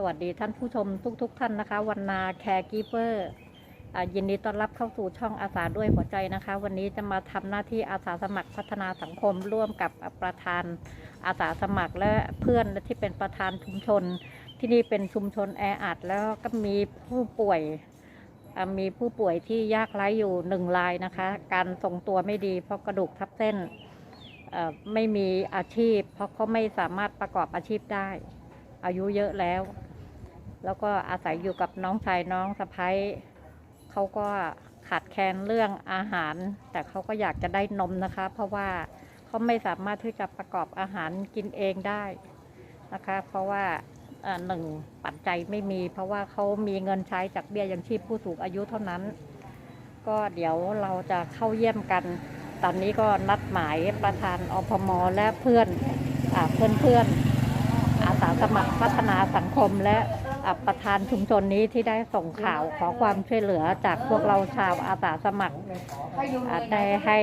สวัสดีท่านผู้ชมทุกๆท่านนะคะวันนาแคร์กีเปอร์ยินดีต้อนรับเข้าสู่ช่องอาสาด้วยหัวใจนะคะ วันนี้จะมาทำหน้าที่อาสาสมัครพัฒนาสังคมร่วมกับประธานอาสาสมัครและเพื่อนที่เป็นประธานชุมชน ที่นี่เป็นชุมชนแออัดแล้วก็มีผู้ป่วยมีผู้ป่วยที่ยากไร้อยู่หนึ่งรายนะคะ การทรงตัวไม่ดีเพราะกระดูกทับเส้นไม่มีอาชีพ เพราะเขาไม่สามารถประกอบอาชีพได้ อายุเยอะแล้ว แล้วก็อาศัยอยู่กับน้องชายน้องสะพ้ายเขาก็ขาดแคลนเรื่องอาหาร แต่เขาก็อยากจะได้นมนะคะ เพราะว่าเขาไม่สามารถที่จะประกอบอาหารกินเองได้นะคะ เพราะว่าหนึ่งปัจจัยไม่มี เพราะว่าเขามีเงินใช้จากเบี้ยยังชีพผู้สูงอายุเท่านั้น ก็เดี๋ยวเราจะเข้าเยี่ยมกัน ตอนนี้ก็นัดหมายประธานอพมและเพื่อนอเพื่อนเพื่อนอาสาสมัครพัฒนาสังคมและ ประธานชุมชนนี้ที่ได้ส่งข่าวขอความช่วยเหลือจากพวกเราชาวอาสาสมัครอ่าได้ให้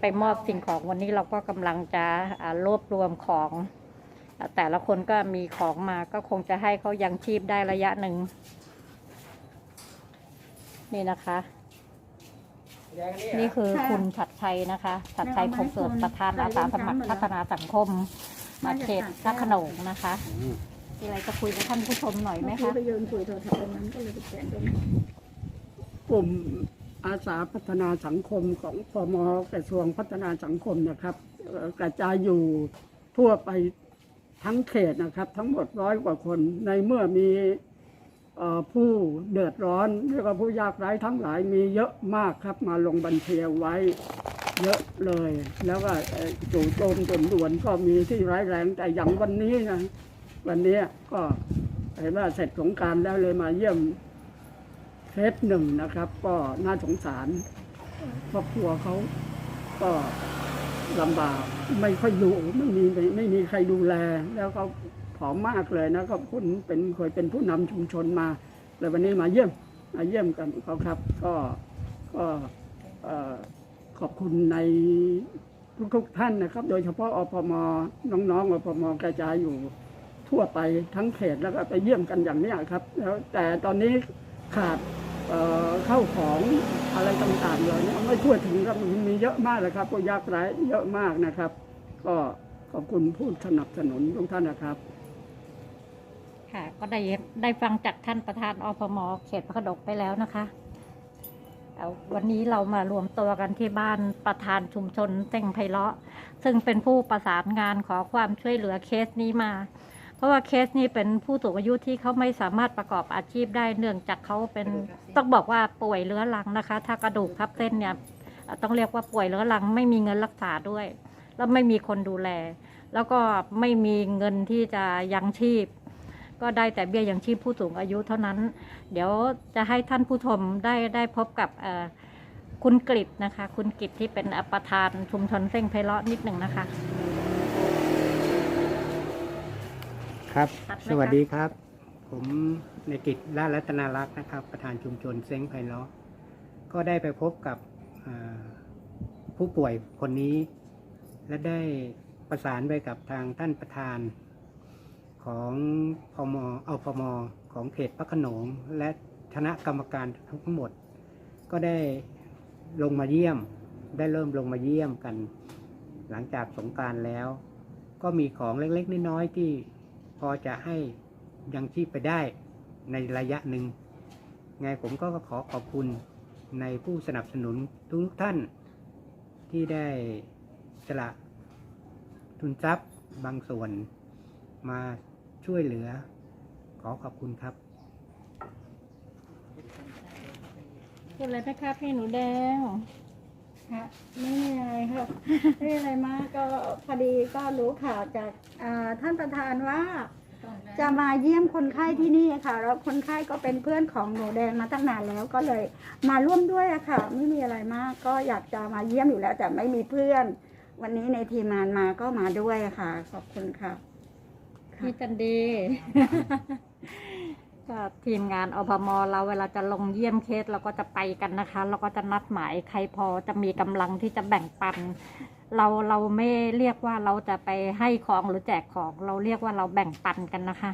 ไปมอบสิ่งของวันนี้เราก็กำลังจะรวบรวมของแต่ละคนก็มีของมาก็คงจะให้เขายังชีพได้ระยะหนึ่ง นี่นะคะ นี่คือคุณชัดชัยนะคะชัดชัยคงเกิดประธานอาสาสมัครพัฒนาสังคมมาเขตพระขนงนะคะ มีอะไรจะคุยกับท่านผู้ชมหน่อยไหมเมื่อกี้คะ ไปยืนคุยโทรศัพท์ตรงนั้นก็เลยไปแขวนตรงนี้กลุ่มอาสาพัฒนาสังคมของพมกระทรวงพัฒนาสังคมนะครับเอ่อกระจายอยู่ทั่วไปทั้งเขตนะครับ ทั้งหมดร้อยกว่าคนในเมื่อมีเอ่อผู้เดือดร้อนเรียกว่าผู้ยากไร้ทั้งหลายมีเยอะมากครับ มาลงบัญชีเอาไว้เยอะเลย แล้วก็เอ่อจู่โจมด่วนก็มีที่ร้ายแรงแต่อย่างวันนี้นะ วันนี้ก็เห็นว่าเสร็จสงการแล้วเลยมาเยี่ยมเคสหนึ่งนะครับ ก็น่าสงสารครอบครัวเขาก็ลำบากไม่ค่อยอยู่ไม่มีไม่ไม่มีใครดูแล แล้วก็ผอมมากเลยนะก็คุณเป็นเคยเป็นผู้นำชุมชนมาแล้ววันนี้มาเยี่ยมมาเยี่ยมกันเขาครับ ก็ก็ขอบคุณในทุกๆท่านนะครับ โดยเฉพาะอพมน้องๆอพมกระจายอยู่ ทั่วไปทั้งเขตแล้วก็ไปเยี่ยมกันอย่างนี้ครับแล้วแต่ตอนนี้ขาดเอ่อเข้าของอะไรต่างๆเลยเนี่ยไม่ทั่วถึงครับมันมีเยอะมากเลยครับผู้ยากไร้เยอะมากนะครับ ก็ขอบคุณผู้สนับสนุนทุกท่านนะครับค่ะก็ได้ได้ฟังจากท่านประธานอพมเขตพระโขนงไปแล้วนะคะวันนี้เรามารวมตัวกันที่บ้านประธานชุมชนเส้งไพเราะ ซึ่งเป็นผู้ประสานงานขอความช่วยเหลือเคสนี้มา เพราะว่าเคสนี้เป็นผู้สูงอายุที่เขาไม่สามารถประกอบอาชีพได้เนื่องจากเขาเป็นต้องบอกว่าป่วยเรื้อรังนะคะ ถ้ากระดูกทับเส้นเนี่ยเอ่อต้องเรียกว่าป่วยเรื้อรัง ไม่มีเงินรักษาด้วย แล้วไม่มีคนดูแล แล้วก็ไม่มีเงินที่จะยังชีพ ก็ได้แต่เบี้ยยังชีพผู้สูงอายุเท่านั้น เดี๋ยวจะให้ท่านผู้ชมได้ได้พบกับเอ่อคุณกฤษนะคะ คุณกฤษที่เป็นประธานชุมชนเส้งไพเราะนิดหนึ่งนะคะ ครับ ครับสวัสดีครับ ผมในกิจล่ารัตนารักษ์นะครับ ประธานชุมชนเซ้งไพเราะก็ได้ไปพบกับอ่าผู้ป่วยคนนี้ และได้ประสานไปกับทางท่านประธานของพมเอาพมของเขตพระโขนงและคณะกรรมการทั้งหมด ก็ได้ลงมาเยี่ยม ได้เริ่มลงมาเยี่ยมกัน หลังจากสงกรารแล้ว ก็มีของเล็กๆน้อยๆที่ พอจะให้ยังชีพไปได้ในระยะหนึ่งไงผมก็ขอขอบคุณในผู้สนับสนุนทุกท่านที่ได้สละทุนทรัพย์บางส่วนมาช่วยเหลือ ขอขอบคุณครับพูดเลยนะคะพี่หนูแดง ค่ะไม่มีอะไรค่ะไม่มีอะไรมากก็พอดีก็รู้ข่าวจากอ่าท่านประธานว่า จะมาเยี่ยมคนไข้ที่นี่ค่ะ แล้วคนไข้ก็เป็นเพื่อนของหนูแดงมาตั้งนานแล้วก็เลยมาร่วมด้วยอะค่ะ ไม่มีอะไรมากก็อยากจะมาเยี่ยมอยู่แล้ว แต่ไม่มีเพื่อน วันนี้ในทีมงานมาก็มาด้วยอะค่ะ ขอบคุณค่ะ พี่จันดี ก็ทีมงานอพมเราเวลาจะลงเยี่ยมเคสเราก็จะไปกันนะคะเราก็จะนัดหมายใครพอจะมีกำลังที่จะแบ่งปัน เราเราไม่เรียกว่าเราจะไปให้ของหรือแจกของ เราเรียกว่าเราแบ่งปันกันนะคะ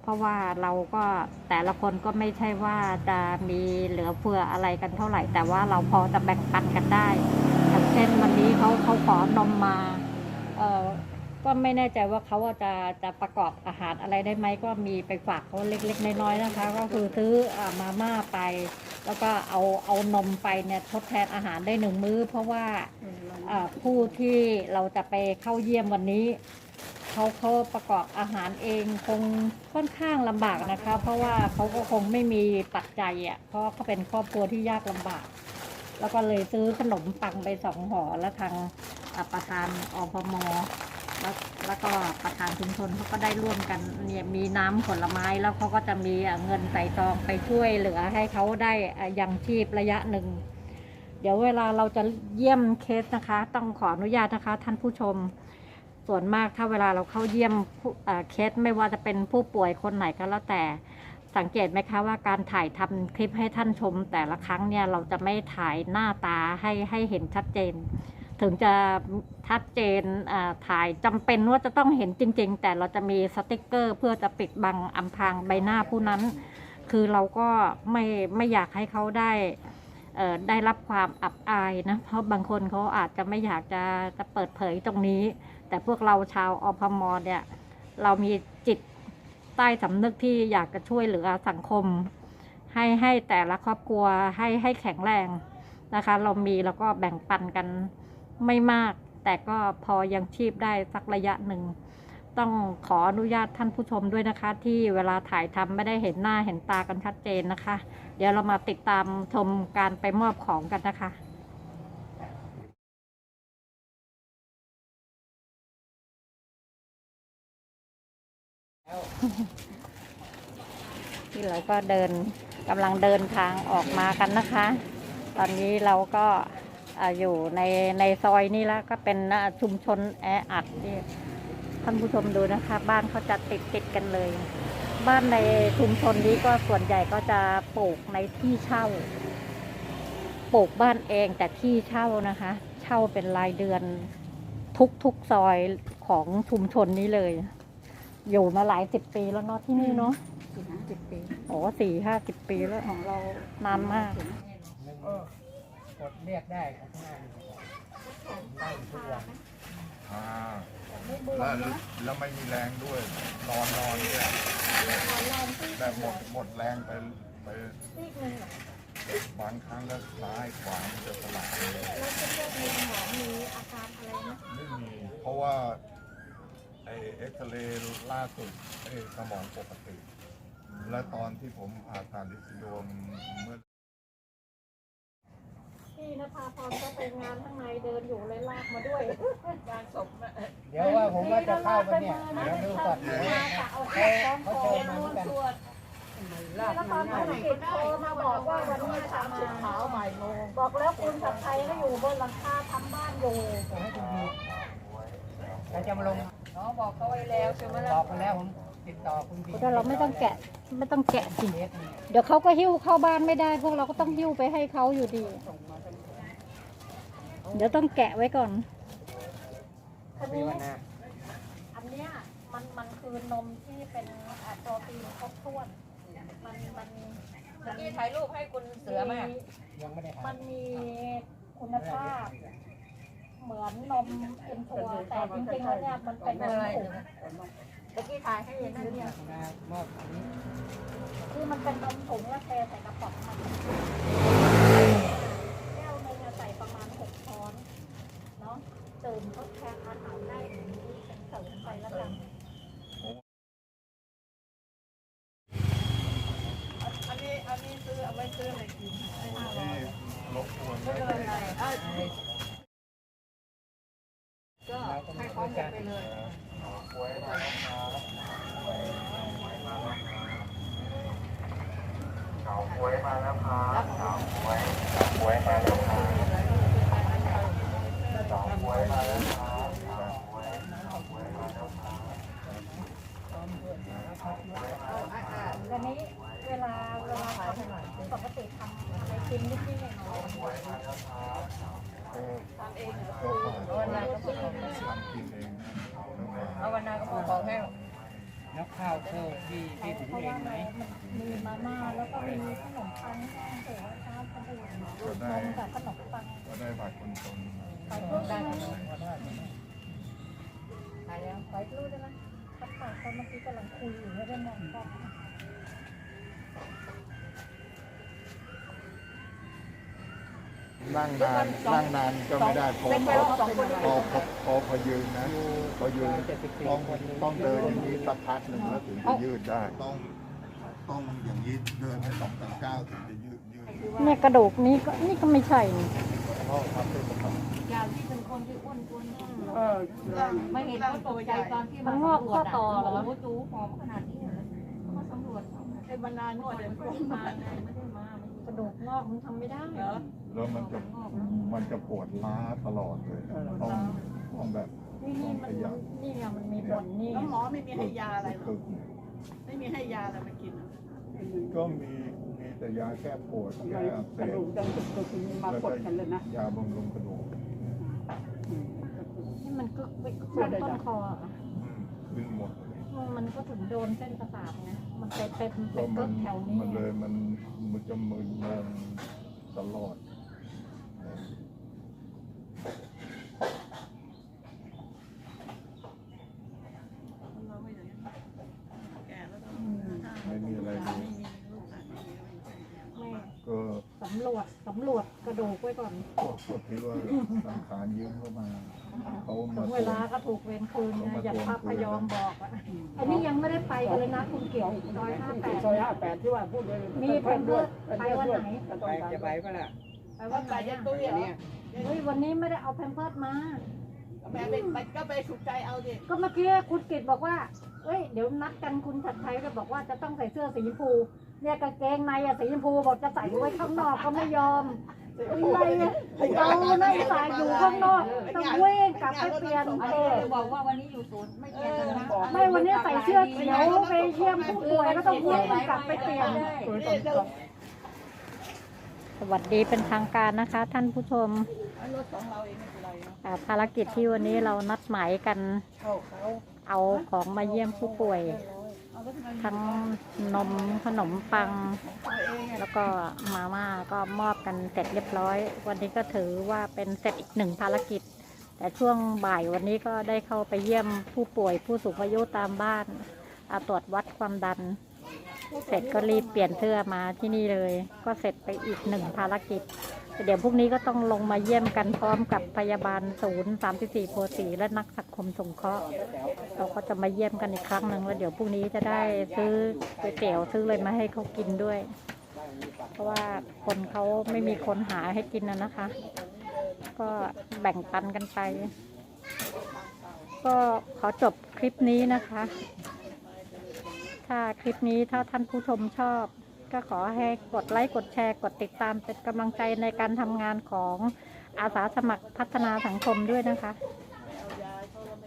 เพราะว่าเราก็แต่ละคนก็ไม่ใช่ว่าจะมีเหลือเฟืออะไรกันเท่าไหร่ แต่ว่าเราพอจะแบ่งปันกันได้อย่างเช่นวันนี้เขาเขาขอนมมาเอ่อ ก็ไม่แน่ใจว่าเขาจะจะประกอบอาหารอะไรได้ไหมก็มีไปฝากเขาเล็กๆน้อยๆนะคะ ก็คือซื้อมาม่าไป แล้วก็เอาเอานมไปเนี่ยทดแทนอาหารได้หนึ่งมื้อ เพราะว่าผู้ที่เราจะไปเข้าเยี่ยมวันนี้เขาเขาประกอบอาหารเองคงค่อนข้างลำบากนะคะ เพราะว่าเขาก็คงไม่มีปัจจัยอะเพราะเขาเป็นครอบครัวที่ยากลำบาก แล้วก็เลยซื้อขนมปังไปสองห่อแล้วทางประธานอพม แล้วแล้วก็ประธานชุมชนเขาก็ได้ร่วมกันเนี่ยมีน้ำผลไม้แล้วเขาก็จะมีเงินใส่ซองไปช่วยเหลือให้เขาได้อะยังชีพระยะหนึ่ง เดี๋ยวเวลาเราจะเยี่ยมเคสนะคะ ต้องขออนุญาตนะคะ ท่านผู้ชม ส่วนมากถ้าเวลาเราเข้าเยี่ยมเอ่อเคสไม่ว่าจะเป็นผู้ป่วยคนไหนก็แล้วแต่สังเกตไหมคะว่าการถ่ายทำคลิปให้ท่านชมแต่ละครั้งเนี่ยเราจะไม่ถ่ายหน้าตาให้ให้เห็นชัดเจน ถึงจะชัดเจนถ่ายจำเป็นว่าจะต้องเห็นจริง ๆ แต่เราจะมีสติกเกอร์ เพื่อจะปิดบังอำพรางใบหน้าผู้นั้น คือเราก็ไม่ไม่อยากให้เขาได้ได้รับความอับอายนะ เพราะบางคนเขาอาจจะไม่อยากจะจะเปิดเผยตรงนี้ แต่พวกเราชาวอพมเนี่ยเรามีจิตใต้สำนึกที่อยากจะช่วยเหลือสังคม ให้ให้แต่ละครอบครัวให้ให้แข็งแรงนะคะ เรามีแล้วก็แบ่งปันกัน ไม่มาก แต่ก็พอยังชีพได้สักระยะหนึ่ง ต้องขออนุญาตท่านผู้ชมด้วยนะคะ ที่เวลาถ่ายทำไม่ได้เห็นหน้าเห็นตากันชัดเจนนะคะ เดี๋ยวเรามาติดตามชมการไปมอบของกันนะคะที่เราก็เดินกำลังเดินทางออกมากันนะคะ ตอนนี้เราก็ อ่าอยู่ในในซอยนี้แล้วก็เป็นอ่าชุมชนแออัดนี่ท่านผู้ชมดูนะคะ บ้านเขาจะติดติดกันเลย บ้านในชุมชนนี้ก็ส่วนใหญ่ก็จะปลูกในที่เช่า ปลูกบ้านเองแต่ที่เช่านะคะ เช่าเป็นรายเดือนทุกทุกซอยของชุมชนนี้เลย อยู่มาหลายสิบปีแล้วเนาะที่นี่เนาะสี่ห้าสิบปีโอ้สี่ห้าสิบปีแล้วของเรานานมากก ดเรียกได้ครับหน้าได้ทุกวันอ่าแล้วแล้วไม่มีแรงด้วย นอนนอนเนี่ยแบบหมดหมดแรงไปไปบางครั้งก็ซ้ายขวามันจะสลับเลยไม่มีเพราะว่าไอเอ็กซเรย์ล่าสุดไอสมองปกติ และตอนที่ผมผ่าตัดลิซิโดมเมื่อ พี่นภาพรก็ไปงานข้างในเดินอยู่เลยลากมาด้วยงานศพเดี๋ยวว่าผมว่าจะเข้าไปเนี่ยเดี๋ยวดูก่อนเดี๋ยวเอาเขาแค่พร้อมเขาโทรเชิญมาเหมือนกันนภาพรกิจโทรมาบอกว่าวันนี้จะมาเช้าบ่ายโมงบอกแล้วคุณสับไทยก็อยู่บนหลังคาทำบ้านอยู่เราจะมาลงน้องบอกเขาไว้แล้วใช่ไหมบล่ะอกไปแล้วผมติดต่อคุณพีแต่เราไม่ต้องแกะไม่ต้องแกะสิเคสนี่เดี๋ยวเขาก็หิ้วเข้าบ้านไม่ได้ พวกเราก็ต้องหิ้วไปให้เขาอยู่ดี เดี๋ยวต้องแกะไว้ก่อน อันมีนี้วันหน้าอันเนี้ยมันมันคือนมที่เป็นอ่าโปรตีนครบถ้วน มันมันเมื่อกี้ถ่ายรูปให้คุณเสือมายังไม่ได้มัทำนมีคุณภาพ เหมือนนมเอ็นทัวแต่จริงๆแล้วเนี่ยมันเป็นนมผงเมื่อกี้ถ่ายให้เห็นนะเนี่ยมามอบอันนี้ คือมันเป็นนมผงแล้วเทใส่กระป๋องมันแก้วหนึงอะใส่ประมาณหกช้อนเนาะเติมทดแทนอาหารได้อย่างนี้เป็นเสริมไปแล้วกันอันนี้อันนี้ซื้อเอาไว้ซื้ออะไรกินให้ห้าร้อยที่รบกวนไม่เป็นไรเอ้ยก็เราก็ให้ไม่เขารู้หมจัดกไปเลยหวยมาแล้วครับเก่าหวยมาแล้วครับเก่าหวยเก่าหวยมาแล้วครับเก่าห วยมาแล้วครับเก่าหวยเก่าหวยมาแล้วครับวันนี้เวลาเวลาทำปกติทำอะไรกินนิดนิดหน่อยเออทำเองเหรอก็ฝากวันนาก็ทบอกำกินเองนะเอาวันนาก็บอกบอกให้เแล้วข้าวเข้าที่ที่ถุงเองไหมมันมีมาม่าแล้วก็มีขนมปังแห้งเสือเช้าขนมก็ได้นมกับขนมปังก็ได้บัตรคนจน ไปรูดได้ไหมไปแล้วไปรูดได้ไหมตัดปากตอนเมื่อกี้กำลังคุยอยู่ไม่ได้มองกล้องนั่งนานนั่งนานก็ไม่ได้พอพอพอพอพอยืนนะพอยืนต้องต้องเดินอย่างนี้สักพักหนึ่งแล้วถึงจะยืดได้ต้องต้องอย่างนี้เดินไปสองสามก้าวถึงจะยืดยืดเนี่กระดูกนี้ก็นี่ก็ไม่ใช่นี่ พ่อครับเป็นประจำเออไม่เห็นเขาตกใจตอนที่มันงอกข้อต่อเหรอจูหอมขนาดนี้เลยมาสำรวจไอ้บรรดานวดเดี๋ยวมันมาไงไม่ได้มากระดูกงอกมันทำไม่ได้เหรอแล้วมันจะมันจะปวดล้าตลอดเลยต้องต้องแบบนี่นี่มันนี่ไงมันมีบ่นนี่แล้วหมอไม่มีให้ยาอะไรหรอไม่มีให้ยาอะไรมากินก็มีมีแต่ยาแก้ปวดทำไมแก้อักเสกระดูกดังตุกตุกมากดกันเลยนะยาบำรุงกระดูก มันกึกไปขึ้นต้นคออะอืมขึ้นหมดเลยมันก็ถึงโดนเส้นประสาทไงมันไปเป็นไปก็กึมักนแถวนี้มันเลยมันมันจะมึนงงตลอด เราไม่อย่างนี้แก่แล้ว ไม่มีอะไรเลย ไม่มีลูกหลานไม่มีอะไร แม่ ก็ สำรวจสำรวจกระดูกไว้ก่อนพวกพวกที่ว่าสังขารยืมเข้ามาเขาถึมางเวลาก็ถูกเวรคืนนะอย่างพระพยอมบอกอะอันนี้ยังไม่ได้ไปกันเลยนะคุณเกี่ยวซอยห้าแปดซอยห้าแปดที่ว่าพูดเลยมีเพื่อนด้วยไปวันไหนไปจะไปปะล่ะไปวันไหนไปยัอะงตุ้ยเหรอเนี่ย เฮ้ยวันนี้ไม่ได้เอาแพมเพิร์สมา แม่ไปไปก็ไปถูกใจเอาดิก็เมื่อกี้คุณกิตบอกว่าเอ้ยเดี๋ยวนัดกันคุณชัดชัยก็บอกว่าจะต้องใส่เสื้อสีชมพู เนี่ยกางเกงในอะสีชมพูบอกจะใส่ไว้ข้างนอกก็ไม่ยอมอะไรอะเราในสายอยู่ข้างนอกต้องเว้งกลับไปเปลี่ยนเออบอกว่าวันนี้อยู่ศูนย์ไม่เกี่ยวกันนะไม่วันนี้ใส่เสื้อเขียวไปเยี่ยมผู้ป่วยก็ต้องเว้งกลับไปเปลี่ยนสวัสดีเป็นทางการนะคะ ท่านผู้ชมรถของเราเองไม่เป็นไรเนาะอ่าภารกิจที่วันนี้เรานัดหมายกันเข้าเขาเอาของมาเยี่ยมผู้ป่วยเอาแล้ว ทั้งนมขนมปัง แล้วก็มาม่าก็มอบกันเสร็จเรียบร้อย วันนี้ก็ถือว่าเป็นเสร็จอีกหนึ่งภารกิจ แต่ช่วงบ่ายวันนี้ก็ได้เข้าไปเยี่ยมผู้ป่วยผู้สูงอายุตามบ้านตรวจวัดความดัน เสร็จก็รีบเปลี่ยนเสื้อมาที่นี่เลย ก็เสร็จไปอีกหนึ่งภารกิจ เดี๋ยวพรุ่งนี้ก็ต้องลงมาเยี่ยมกันพร้อมกับพยาบาลศูนย์34โพสีและนักสังคมสงเคราะห์เราก็จะมาเยี่ยมกันอีกครั้งหนึ่งแล้วเดี๋ยวพรุ่งนี้จะได้ซื้อก๋วยเตี๋ยวซื้ออะไรมาให้เขากินด้วย เพราะว่าคนเขาไม่มีคนหาให้กินนะนะคะ ก็แบ่งปันกันไป ก็ขอจบคลิปนี้นะคะ้าคลิปนี้ถ้าท่านผู้ชมชอบ ก็ขอให้กดไลค์ กดแชร์ กดติดตามเป็นกำลังใจในการทำงานของอาสาสมัครพัฒนาสังคมด้วยนะคะ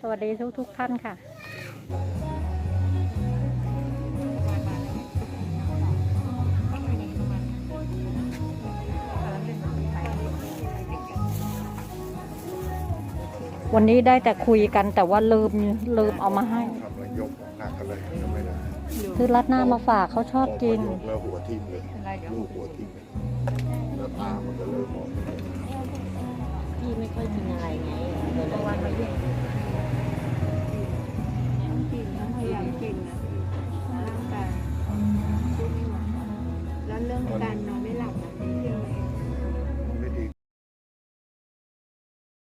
สวัสดีทุกทุกๆท่านค่ะ วันนี้ได้แต่คุยกันแต่ว่าลืมลืมเอามาให้ทำแล้วยกหนักกันเลยก็ไม่ได้ซื้อรัดหน้ามาฝากเขาชอบกิน พอยกแล้วหัวทิ่มเลยลูกหัวทิ่มเลยแล้วตามันก็เริ่มมองไม่เห็นพี่ไม่ค่อยกินอะไรไงเดี๋ยววันมาเยี่ยมกินพยายามกินนะร่างกายแล้วเรื่องการน